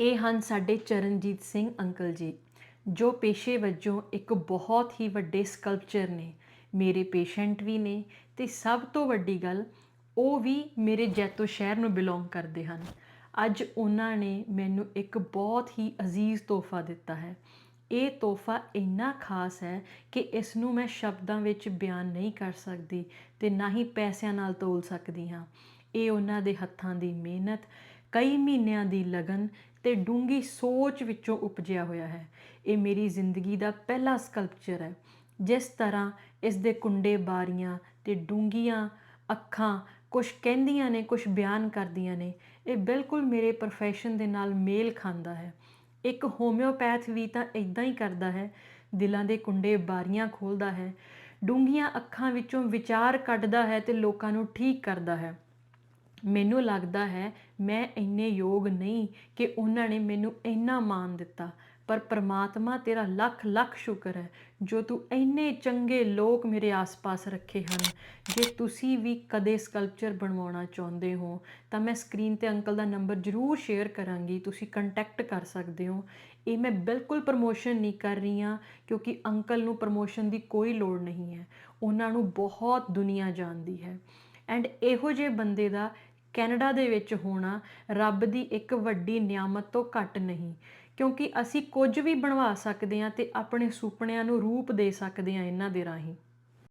ਇਹ ਹਨ ਸਾਡੇ ਚਰਨਜੀਤ ਸਿੰਘ ਅੰਕਲ ਜੀ, ਜੋ ਪੇਸ਼ੇ ਵਜੋਂ ਇੱਕ ਬਹੁਤ ਹੀ ਵੱਡੇ ਸਕਲਪਚਰ ਨੇ। ਮੇਰੇ ਪੇਸ਼ੈਂਟ ਵੀ ਨੇ ਤੇ ਸਭ ਤੋਂ ਵੱਡੀ ਗੱਲ, ਉਹ ਵੀ ਮੇਰੇ ਜੈਤੋ ਸ਼ਹਿਰ ਨੂੰ ਬਿਲੋਂਗ ਕਰਦੇ ਹਨ। ਅੱਜ ਉਹਨਾਂ ਨੇ ਮੈਨੂੰ ਇੱਕ ਬਹੁਤ ਹੀ ਅਜ਼ੀਜ਼ ਤੋਹਫਾ ਦਿੱਤਾ ਹੈ। ਇਹ ਤੋਹਫਾ ਇੰਨਾ ਖਾਸ ਹੈ ਕਿ ਇਸ ਨੂੰ ਮੈਂ ਸ਼ਬਦਾਂ ਵਿੱਚ ਬਿਆਨ ਨਹੀਂ ਕਰ ਸਕਦੀ ਤੇ ਨਾ ਹੀ ਪੈਸਿਆਂ ਨਾਲ ਤੋਲ ਸਕਦੀ ਹਾਂ। ਇਹ ਉਹਨਾਂ ਦੇ ਹੱਥਾਂ ਦੀ ਮਿਹਨਤ, ਕਈ ਮਹੀਨਿਆਂ ਦੀ ਲਗਨ ਤੇ ਡੂੰਗੀ ਸੋਚ ਵਿੱਚੋਂ ਉਪਜਿਆ ਹੋਇਆ ਹੈ। ਇਹ ਮੇਰੀ ਜ਼ਿੰਦਗੀ ਦਾ ਪਹਿਲਾ ਸਕਲਪਚਰ ਹੈ। ਜਿਸ ਤਰ੍ਹਾਂ ਇਸ ਦੇ ਕੁੰਡੇ ਬਾਰੀਆਂ ਤੇ ਡੂੰਗੀਆਂ ਅੱਖਾਂ ਕੁਝ ਕਹਿੰਦੀਆਂ ਨੇ ਕੁਝ ਬਿਆਨ ਕਰਦੀਆਂ ਨੇ, ਇਹ ਬਿਲਕੁਲ ਮੇਰੇ profession ਦੇ ਨਾਲ ਮੇਲ ਖਾਂਦਾ ਹੈ। ਇੱਕ ਹੋਮਿਓਪੈਥ ਵੀ ਤਾਂ ਇਦਾਂ ਹੀ ਕਰਦਾ ਹੈ। ਦਿਲਾਂ ਦੇ ਕੁੰਡੇ ਬਾਰੀਆਂ ਖੋਲਦਾ ਹੈ। ਡੂੰਘੀਆਂ ਅੱਖਾਂ ਵਿੱਚੋਂ ਵਿਚਾਰ ਕੱਢਦਾ ਹੈ ਤੇ ਲੋਕਾਂ ਨੂੰ ਠੀਕ ਕਰਦਾ ਹੈ। ਮੈਨੂੰ ਲੱਗਦਾ ਹੈ ਮੈਂ ਇੰਨੇ ਯੋਗ ਨਹੀਂ ਕਿ ਉਹਨਾਂ ਨੇ ਮੈਨੂੰ ਇੰਨਾ ਮਾਣ ਦਿੱਤਾ। ਪਰ ਪ੍ਰਮਾਤਮਾ ਤੇਰਾ ਲੱਖ ਲੱਖ ਸ਼ੁਕਰ ਹੈ ਜੋ ਤੂੰ ਇੰਨੇ ਚੰਗੇ ਲੋਕ ਮੇਰੇ ਆਸ-ਪਾਸ ਰੱਖੇ ਹਨ। ਜੇ ਤੁਸੀਂ ਵੀ ਕਦੇ ਸਕਲਪਚਰ ਬਣਵਾਉਣਾ ਚਾਹੁੰਦੇ ਹੋ, ਤਾਂ ਮੈਂ ਸਕਰੀਨ ਤੇ ਅੰਕਲ ਦਾ ਨੰਬਰ ਜ਼ਰੂਰ ਸ਼ੇਅਰ ਕਰਾਂਗੀ। ਤੁਸੀਂ ਕੰਟੈਕਟ ਕਰ ਸਕਦੇ ਹੋ। ਇਹ ਮੈਂ ਬਿਲਕੁਲ ਪ੍ਰਮੋਸ਼ਨ ਨਹੀਂ ਕਰ ਰਹੀ ਹਾਂ, ਕਿਉਂਕਿ ਅੰਕਲ ਨੂੰ ਪ੍ਰਮੋਸ਼ਨ ਦੀ ਕੋਈ ਲੋੜ ਨਹੀਂ ਹੈ। ਉਹਨਾਂ ਨੂੰ ਬਹੁਤ ਦੁਨੀਆ ਜਾਣਦੀ ਹੈ। ਐਂਡ ਇਹੋ ਜਿਹੇ ਬੰਦੇ ਦਾ ਕੈਨੇਡਾ ਦੇ ਵਿੱਚ ਹੋਣਾ ਰੱਬ ਦੀ ਇੱਕ ਵੱਡੀ ਨਿਆਮਤ ਤੋਂ ਘੱਟ ਨਹੀਂ। ਕਿਉਂਕਿ ਅਸੀਂ ਕੁਝ ਵੀ ਬਣਵਾ ਸਕਦੇ ਹਾਂ ਤੇ ਆਪਣੇ ਸੁਪਨਿਆਂ ਨੂੰ ਰੂਪ ਦੇ ਸਕਦੇ ਹਾਂ ਇਹਨਾਂ ਦੇ ਰਾਹੀਂ।